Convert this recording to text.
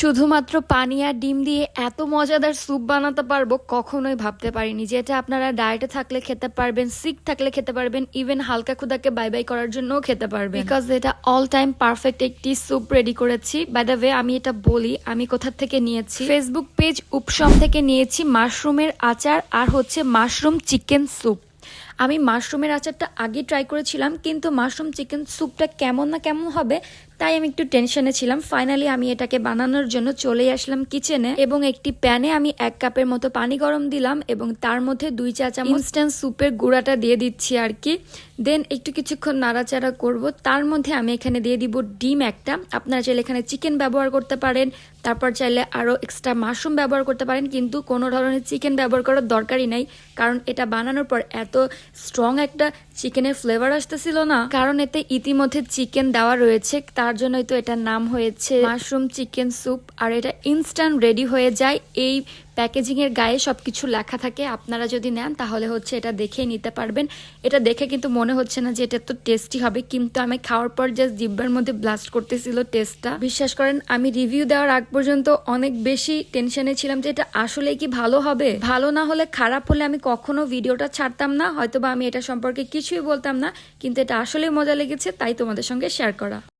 শুধুমাত্র পানি আর ডিম দিয়ে এত মজাদার স্যুপ বানাতে পারব কখনোই ভাবতে পারিনি। যেটা আপনারা ডায়েটে থাকলে খেতে পারবেন সিক থাকলে খেতে পারবেন ইভেন হালকা ক্ষুদাকে বাই বাই করার জন্যও খেতে পারবেন। বিকজ এটা অল টাইম পারফেক্ট একটি স্যুপ রেডি করেছি। বাই দ্য ওয়ে আমি এটা বলি আমি কোথা থেকে নিয়েছি? ফেসবুক পেজ উপশম থেকে নিয়েছি মাশরুমের আচার আর হচ্ছে মাশরুম চিকেন স্যুপ আমি মাশরুমের আচারটা আগে ট্রাই করেছিলাম, কিন্তু মাশরুম চিকেন স্যুপটা কেমন না কেমন হবে, তাই আমি একটু টেনশনে ছিলাম। ফাইনালি আমি এটাকে বানানোর জন্য চলে আসলাম কিচেনে এবং একটি প্যানে আমি এক কাপের মতো পানি গরম দিলাম এবং তার মধ্যে দুই চা চামচ ইনস্ট্যান্ট স্যুপের গুঁড়াটা দিয়ে দিচ্ছি আর কি। দেন একটু কিছুক্ষণ নাড়াচাড়া করব। তার মধ্যে আমি এখানে দিয়ে দিব ডিম একটা। আপনারা চাইলে এখানে চিকেন ব্যবহার করতে পারেন, তারপর চাইলে আরও এক্সট্রা মাশরুম ব্যবহার করতে পারেন, কিন্তু কোনো ধরনের চিকেন ব্যবহার করার দরকারই নাই, কারণ এটা বানানোর পর এত স্ট্রং একটা চিকেনের ফ্লেভার আসতেছিল না। কারণ এতে ইতিমধ্যে চিকেন দেওয়া রয়েছে, তার জন্যই তো এটার নাম হয়েছে মাশরুম চিকেন স্যুপ আর এটা ইনস্ট্যান্ট রেডি হয়ে যায় এই প্যাকেজিং এর গায়ে সবকিছু লেখা থাকে, আপনারা যদি নেন তাহলে হচ্ছে এটা দেখেই নিতে পারবেন। এটা দেখে কিন্তু মনে হচ্ছে না যে এটা তো টেস্টি হবে, কিন্তু আমি খাওয়ার পর জাস্ট জিব্বার মধ্যে ব্লাস্ট করতেছিল টেস্টটা বিশ্বাস করেন, আমি রিভিউ দেওয়ার আগ পর্যন্ত অনেক বেশি টেনশনে ছিলাম যে এটা আসলে কি ভালো হবে। ভালো না হলে খারাপ হলে আমি কখনো ভিডিওটা ছাড়তাম না, হয়তোবা আমি এটা সম্পর্কে কিছুই বলতাম না, কিন্তু এটা আসলেই মজা লেগেছে, তাই তোমাদের সঙ্গে শেয়ার করা।